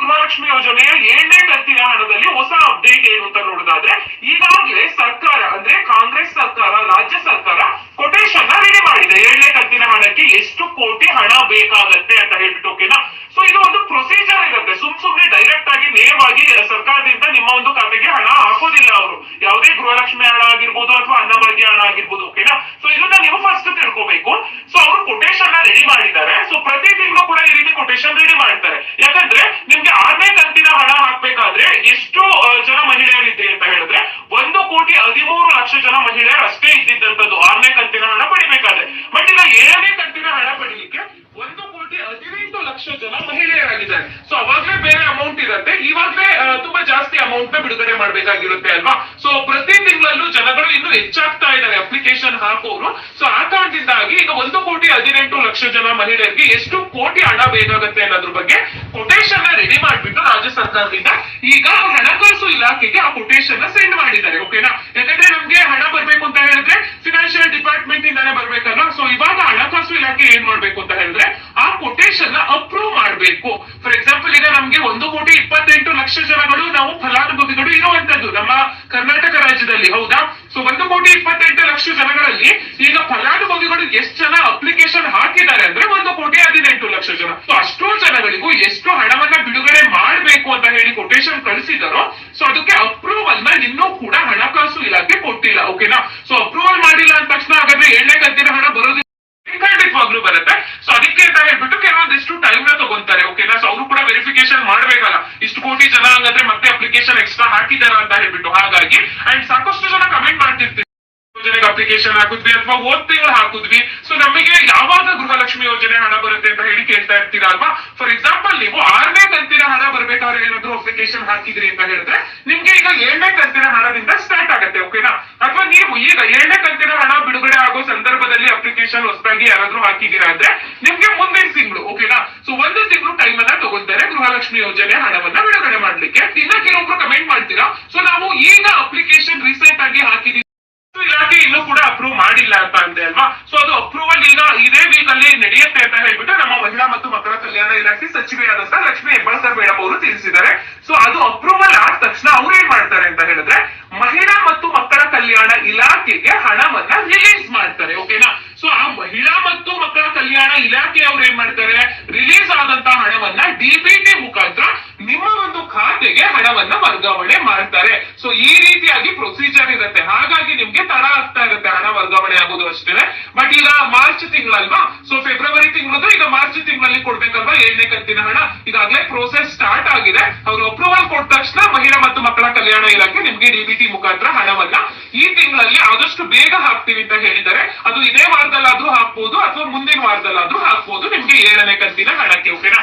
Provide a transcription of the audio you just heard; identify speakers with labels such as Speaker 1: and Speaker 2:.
Speaker 1: ಗೃಹಲಕ್ಷ್ಮಿ ಯೋಜನೆಯ ಏಳನೇ ಕಂತಿನ ಹಣದಲ್ಲಿ ಹೊಸ ಅಪ್ಡೇಟ್ ಏನು ಅಂತ ನೋಡೋದಾದ್ರೆ, ಈಗಾಗಲೇ ಸರ್ಕಾರ, ಅಂದ್ರೆ ಕಾಂಗ್ರೆಸ್ ಸರ್ಕಾರ, ರಾಜ್ಯ ಸರ್ಕಾರ ಕೊಟೇಶನ್ನ ರೆಡಿ ಮಾಡಿದೆ. ಏಳನೇ ಕಂತಿನ ಹಣಕ್ಕೆ ಎಷ್ಟು ಕೋಟಿ ಹಣ ಬೇಕಾಗತ್ತೆ ಅಂತ ಹೇಳ್ಬಿಟ್ಟು ಓಕೆನಾ ಸೊ ಇದು ಒಂದು ಪ್ರೊಸೀಜರ್ ಇರುತ್ತೆ. ಸುಮ್ ಸುಮ್ನೆ ಡೈರೆಕ್ಟ್ ಆಗಿ, ನೇರವಾಗಿ ಸರ್ಕಾರದಿಂದ ನಿಮ್ಮ ಒಂದು ಖಾತೆಗೆ ಹಣ ಹಾಕೋದಿಲ್ಲ ಅವರು. ಯಾವುದೇ ಗೃಹಲಕ್ಷ್ಮಿ ಹಣ ಆಗಿರ್ಬೋದು ಅಥವಾ ಅನ್ನಭಾಗ್ಯ ಹಣ ಆಗಿರ್ಬೋದು ಓಕೆನಾ ಸೊ ಇದನ್ನ ನೀವು ಫಸ್ಟ್ ತಿಳ್ಕೋಬೇಕು. ಸೊ ಅವರು ಕೊಟೇಶನ್ನ ರೆಡಿ ಮಾಡಿದ್ದಾರೆ. ಸೊ ಪ್ರತಿ ತಿಂಗಳು ಕೂಡ ಈ ರೀತಿ ಕೊಟೇಶನ್ ರೆಡಿ ಮಾಡ್ತಾರೆ. ಯಾಕಂದ್ರೆ ನಿಮ್ಗೆ ಆರನೇ ಕಂತಿನ ಹಣ ಹಾಕ್ಬೇಕಾದ್ರೆ ಎಷ್ಟು ಆ, ಜನ ಮಹಿಳೆಯರಿದ್ರಿ ಅಂತ ಹೇಳಿದ್ರೆ ಒಂದು ಕೋಟಿ ಹದಿಮೂರು ಲಕ್ಷ ಜನ ಮಹಿಳೆಯರು ಅಷ್ಟೇ ಇದ್ದಿದ್ದಂಥದ್ದು. ಆರನೇ ಕಂತಿನ ಹಣ ಪಡಿಬೇಕಾದ್ರೆ. ಬಟ್ ಈಗ ಏಳನೇ ಕಂತಿನ ಹಣ ಪಡಿಲಿಕ್ಕೆ ಒಂದು ಕೋಟಿ ಹದಿನೆಂಟು ಲಕ್ಷ ಜನ ಮಹಿಳೆಯರಾಗಿದ್ದಾರೆ. ಸೊ ಅವಾಗ್ಲೇ ಬೇರೆ ಅಮೌಂಟ್ ಇರುತ್ತೆ. ಇವಾಗ್ಲೇ ತುಂಬಾ ಜಾಸ್ತಿ ಅಮೌಂಟ್ನ ಬಿಡುಗಡೆ ಮಾಡ್ಬೇಕಾಗಿರುತ್ತೆ ಅಲ್ವಾ? ಸೊ ಪ್ರತಿ ತಿಂಗಳಲ್ಲೂ ಜನಗಳು ಇನ್ನು ಹೆಚ್ಚಾಗ್ತಾ ಇದ್ದಾರೆ ಅಪ್ಲಿಕೇಶನ್ ಹಾಕೋರು. ಸೊ ಆ ಕಾರಣದಿಂದಾಗಿ ಈಗ ಒಂದು ಕೋಟಿ ಹದಿನೆಂಟು ಲಕ್ಷ ಜನ ಮಹಿಳೆಯರಿಗೆ ಎಷ್ಟು ಕೋಟಿ ಹಣ ಬೇಕಾಗುತ್ತೆ ಅನ್ನೋದ್ರ ಬಗ್ಗೆ ಕೊಟೇಶನ್ ರೆಡಿ ಮಾಡ್ಬಿಟ್ಟು ರಾಜ್ಯ ಸರ್ಕಾರದಿಂದ ಈಗ ಹಣಕಾಸು ಇಲಾಖೆಗೆ ಆ ಕೊಟೇಶನ್ ಸೆಂಡ್ ಮಾಡಿದ್ದಾರೆ ಓಕೆನಾ ಯಾಕಂದ್ರೆ ನಮ್ಗೆ ಹಣ ಬರ್ಬೇಕು ಅಂತ ಹೇಳಿದ್ರೆ ಫಿನಾನ್ಷಿಯಲ್ ಡಿಪಾರ್ಟ್ಮೆಂಟ್ ಇಂದಾನೆ ಬರ್ಬೇಕಲ್ಲ ಸೊ ಇವಾಗ ಹಣಕಾಸು ಇಲಾಖೆ ಏನ್ ಮಾಡ್ಬೇಕು ಅಂತ ಹೇಳಿದ್ರೆ ಆ ಕೊಟೇಶನ್ ಅಪ್ರೂವ್ ಮಾಡ್ಬೇಕು. ಫಾರ್ ಎಕ್ಸಾಂಪಲ್ ಈಗ ನಮ್ಗೆ ಒಂದು ಕೋಟಿ ಇಪ್ಪತ್ತೆಂಟು ಲಕ್ಷ ಜನಗಳು ನಾವು ಫಲಾನುಭವಿಗಳು ಇರುವಂತದ್ದು ನಮ್ಮ ಕರ್ನಾಟಕ ರಾಜ್ಯದಲ್ಲಿ, ಹೌದಾ? ಸೊ ಒಂದು ಕೋಟಿ ಇಪ್ಪತ್ತೆಂಟು ಲಕ್ಷ ಜನಗಳಲ್ಲಿ ಈಗ ಫಲಾನುಭವಿಗಳು ಎಷ್ಟು ಜನ ಅಪ್ಲಿಕೇಶನ್ ಹಾಕಿದ್ದಾರೆ ಅಂದ್ರೆ ಒಂದು ಕೋಟಿ ಹದಿನೆಂಟು ಲಕ್ಷ ಜನ ಸೊ ಅಷ್ಟೋ ಜನಗಳಿಗೂ ಎಷ್ಟು ಹಣವನ್ನ ಬಿಡುಗಡೆ ಮಾಡ್ಬೇಕು ಅಂತ ಹೇಳಿ ಕೊಟೇಶನ್ ಕಳಿಸಿದಾರೋ ಸೊ ಅದಕ್ಕೆ ಅಪ್ರೂವಲ್ನ ಇನ್ನೂ ಕೂಡ ಹಣಕಾಸು ಇಲಾಖೆ ಕೊಟ್ಟಿಲ್ಲ ಓಕೆನಾ ಸೊ ಅಪ್ರೂವಲ್ ಮಾಡಿಲ್ಲ ಅಂದ ತಕ್ಷಣ ಹಾಗಾದ್ರೆ ಎಣ್ಣೆ ಕಂತಿನ ಹಣ ಬರೋದಿಲ್ಲ. ಖಂಡಿತವಾಗ್ಲೂ ಬರುತ್ತೆ. ಸೊ ಅದಕ್ಕೆ ಅಂತ ಹೇಳ್ಬಿಟ್ಟು ಕೆಲವೊಂದಿಷ್ಟು ಟೈಮ್ನ ತಗೊಂತಾರೆ ಓಕೆನಾ ಸೊ ಅವರು ಕೂಡ ವೆರಿಫಿಕೇಶನ್ ಮಾಡ್ಬೇಕಲ್ಲ. ಇಷ್ಟು ಕೋಟಿ ಜನ ಹಂಗಂದ್ರೆ ಮತ್ತೆ ಅಪ್ಲಿಕೇಶನ್ ಎಕ್ಸ್ಟ್ರಾ ಹಾಕಿದಾರ ಅಂತ ಹೇಳ್ಬಿಟ್ಟು. ಹಾಗಾಗಿ ಅಂಡ್ ಸಾಕಷ್ಟು ಜನ ಕಮೆಂಟ್ ಮಾಡ್ತಿರ್ತೀವಿ. ಯೋಜನೆಗೆ ಅಪ್ಲಿಕೇಶನ್ ಹಾಕಿದ್ವಿ ಅಥವಾ ಓದ್ ತಿಂಗಳು ಹಾಕಿದ್ವಿ. ಸೊ ನಮಗೆ ಯಾವಾಗ ಗೃಹಲಕ್ಷ್ಮಿ ಯೋಜನೆ ಹಣ ಬರುತ್ತೆ ಅಂತ ಹೇಳಿ ಕೇಳ್ತಾ ಇರ್ತೀರಾ ಅಲ್ವಾ? ಫಾರ್ ಎಕ್ಸಾಂಪಲ್ ನೀವು ಆರನೇ ಕಂತಿನ ಹಣ ಬರ್ಬೇಕಾದ್ರೆ ಏನಾದ್ರು ಅಪ್ಲಿಕೇಶನ್ ಹಾಕಿದ್ರಿ ಅಂತ ಹೇಳಿದ್ರೆ, ನಿಮ್ಗೆ ಈಗ ಏಳನೇ ಕಂತಿನ ಹಣದಿಂದ ಸ್ಟಾರ್ಟ್ ಆಗುತ್ತೆ ಓಕೆನಾ ಅಥವಾ ನೀವು ಈಗ ಏಳನೇ ಕಂತಿನ ಹಣ ಬಿಡುಗಡೆ ಆಗೋ ಸಂದರ್ಭದಲ್ಲಿ ಅಪ್ಲಿಕೇಶನ್ ಹೊಸದಾಗಿ ಯಾರಾದ್ರೂ ಹಾಕಿದ್ದೀರಾ ಅಂದ್ರೆ ನಿಮ್ಗೆ ಮುಂದಿನ ತಿಂಗಳು ಓಕೆನಾ ಸೊ ಒಂದು ತಿಂಗಳು ಟೈಮ್ ಅನ್ನ ತಗೊಳ್ತಾರೆ ಗೃಹಲಕ್ಷ್ಮಿ ಯೋಜನೆ ಹಣವನ್ನ ಬಿಡುಗಡೆ ಮಾಡ್ಲಿಕ್ಕೆ. ಇನ್ನ ಕೆಲವೊಬ್ರು ಕಮೆಂಟ್ ಮಾಡ್ತೀರಾ? ಸೊ ನಾವು ಈಗ ಅಪ್ಲಿಕೇಶನ್ ರೀಸೆಂಟ್ ಆಗಿ ಹಾಕಿದೀವಿ ಇಲಾಖೆ ಇನ್ನೂ ಕೂಡ ಅಪ್ರೂವ್ ಮಾಡಿಲ್ಲ ಅಂತ ಅಂದೆ ಅಲ್ವಾ? ಸೊ ಅದು ಅಪ್ರೂವಲ್ ಈಗ ಇದೇ ವೀಕ್ ಅಲ್ಲಿ ನಡೆಯುತ್ತೆ ಅಂತ ಹೇಳ್ಬಿಟ್ಟು ನಮ್ಮ ಮಹಿಳಾ ಮತ್ತು ಮಕ್ಕಳ ಕಲ್ಯಾಣ ಇಲಾಖೆ ಸಚಿವೆಯಾದಂತಹ ಲಕ್ಷ್ಮಿ ಹೆಬ್ಬಾಳ್ಕರ್ ಮೇಡಮ್ ಅವರು ತಿಳಿಸಿದ್ದಾರೆ. ಸೊ ಅದು ಅಪ್ರೂವಲ್ ಆದ ತಕ್ಷಣ ಅವ್ರು ಏನ್ ಮಾಡ್ತಾರೆ ಅಂತ ಹೇಳಿದ್ರೆ ಮಹಿಳಾ ಮತ್ತು ಮಕ್ಕಳ ಕಲ್ಯಾಣ ಇಲಾಖೆಗೆ ಹಣವನ್ನ ರಿಲೀಸ್ ಮಾಡ್ತಾರೆ ಓಕೆನಾ ಸೊ ಆ ಮಹಿಳಾ ಮತ್ತು ಮಕ್ಕಳ ಕಲ್ಯಾಣ ಇಲಾಖೆ ಅವ್ರು ಏನ್ ಮಾಡ್ತಾರೆ ರಿಲೀಸ್ ಆದಂತ ಹಣವನ್ನ ಡಿಬಿಟಿ ಮುಖಾಂತರ ನಿಮ್ಮ ಒಂದು ಖಾತೆಗೆ ಹಣವನ್ನ ವರ್ಗಾವಣೆ ಮಾಡ್ತಾರೆ. ಸೊ ಈ ರೀತಿಯಾಗಿ ಪ್ರೊಸೀಜರ್ ಇರುತ್ತೆ. ಹಾಗಾಗಿ ನಿಮ್ಗೆ ತಡ ಆಗ್ತಾ ಇರುತ್ತೆ ಹಣ ವರ್ಗಾವಣೆ ಆಗೋದು ಅಷ್ಟೇ. ಬಟ್ ಈಗ ಮಾರ್ಚ್ ತಿಂಗಳಲ್ವಾ? ಸೊ ಫೆಬ್ರವರಿ ತಿಂಗಳದ್ದು ಈಗ ಮಾರ್ಚ್ ತಿಂಗಳಲ್ಲಿ ಕೊಡ್ಬೇಕಲ್ವಾ ಏಳನೇ ಕಂತಿನ ಹಣ? ಈಗಾಗಲೇ ಪ್ರೋಸೆಸ್ ಸ್ಟಾರ್ಟ್ ಆಗಿದೆ. ಅವರು ಅಪ್ರೂವಲ್ ಕೊಟ್ಟ ತಕ್ಷಣ ಮಹಿಳಾ ಮತ್ತು ಮಕ್ಕಳ ಕಲ್ಯಾಣ ಇಲಾಖೆ ನಿಮ್ಗೆ ಡಿಬಿಟಿ ಮುಖಾಂತರ ಹಣವನ್ನ ಈ ತಿಂಗಳಲ್ಲಿ ಆದಷ್ಟು ಬೇಗ ಹಾಕ್ತೀವಿ ಅಂತ ಹೇಳಿದರೆ ಅದು ಇದೇ ವಾರದಲ್ಲಾದ್ರೂ ಹಾಕ್ಬೋದು ಅಥವಾ ಮುಂದಿನ ವಾರದಲ್ಲಾದ್ರೂ ಹಾಕ್ಬೋದು. ನಿಮ್ಗೆ ಏಳನೇ ಕಂತಿನ ಹಣಕ್ಕೆ ಓಕೆನಾ